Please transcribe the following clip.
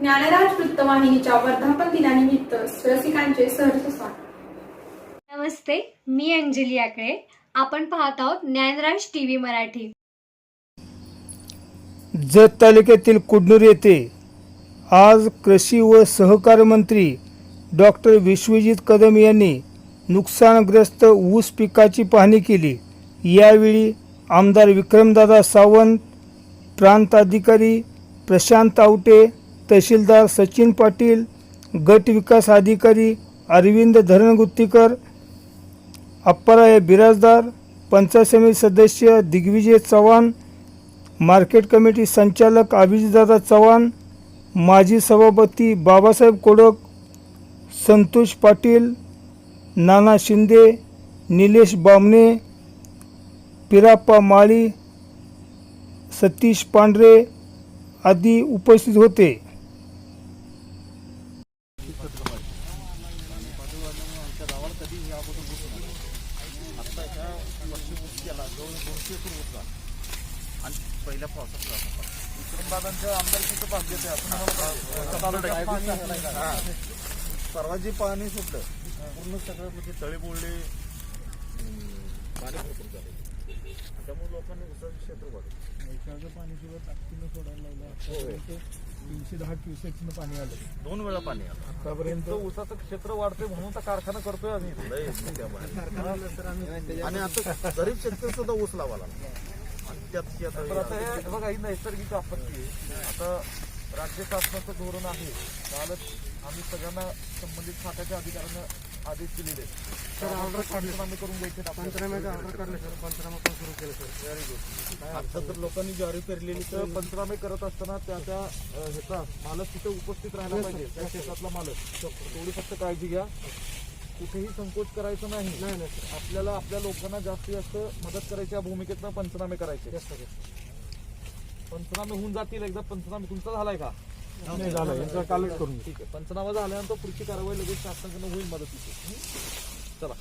ज्ञानराज वृत्तवाहिनीच्या वर्धापन दिनानिमित्त रसिकांचे सहर्ष स्वागत. नमस्ते मी अंजली आकळे आपण पाहत आहोत ज्ञानराज टी व्ही मराठी. जत तालुक्यातील कुडनूर येथे आज कृषी व सहकार मंत्री डॉक्टर विश्वजित कदम यांनी नुकसानग्रस्त ऊस पिकाची पाहणी केली. यावेळी आमदार विक्रमदादा सावंत प्रांताधिकारी प्रशांत आवटे तहसीलदार सचिन पाटील गट विकास अधिकारी अरविंद धरणगुत्तीकर अप्पराय बिराजदार पंचायत समिती सदस्य दिग्विजय चव्हाण मार्केट कमिटी संचालक अभिजितदादा चव्हाण माजी सभापती बाबासाहेब कोडक संतोष पाटील नाना शिंदे निलेश बामणे पिराप्पा माळी सतीश पांढरे आदी उपस्थित होते. सर्वांची पाणी सुटलं पूर्ण सगळं म्हणजे तळे बोलले पाणी भरपूर झाले. त्यामुळे लोकांनी उसाचं क्षेत्र वाढलं पाणी सुद्धा ताकदीनं सोडायला लागलं. तीनशे दहा क्युसेक्सनं पाणी आलं. दोन वेळा पाणी आलं. आतापर्यंत उसाचं क्षेत्र वाढतंय म्हणून तर कारखाना करतोय आम्ही. आणि आता गरीब शेतकरी सुद्धा ऊस लावायला लागला. आणि त्यात आता तर आता हे बघा ही नैसर्गिक आपत्ती आहे. आता राज्य शासनाचं धोरण आहे. कालच आम्ही सगळ्यांना संबंधित खात्याच्या अधिकाऱ्यांना आदेश दिलेले. तर ऑर्डर पंचनामे करून घ्यायचे आता तर लोकांनी ज्वारी पेरलेली तर पंचनामे करत असताना त्या त्या ह्याचा मालक तिथे उपस्थित राहायला पाहिजे. त्या शेतातला मालक. तेवढी फक्त काळजी घ्या. कुठेही संकोच करायचं नाही. आपल्याला आपल्या लोकांना जास्तीत जास्त मदत करायच्या भूमिकेतनं पंचनामे करायचे. पंचनामे होऊन जातील एकदा. पंचनामे तुमचा झालाय का? नाही झालं यांचा कालच करून ठीक आहे. पंचनामा झाल्यानंतर पुढची कारवाई लगेच शासनाकडून होईल मदतीची. हं? चला.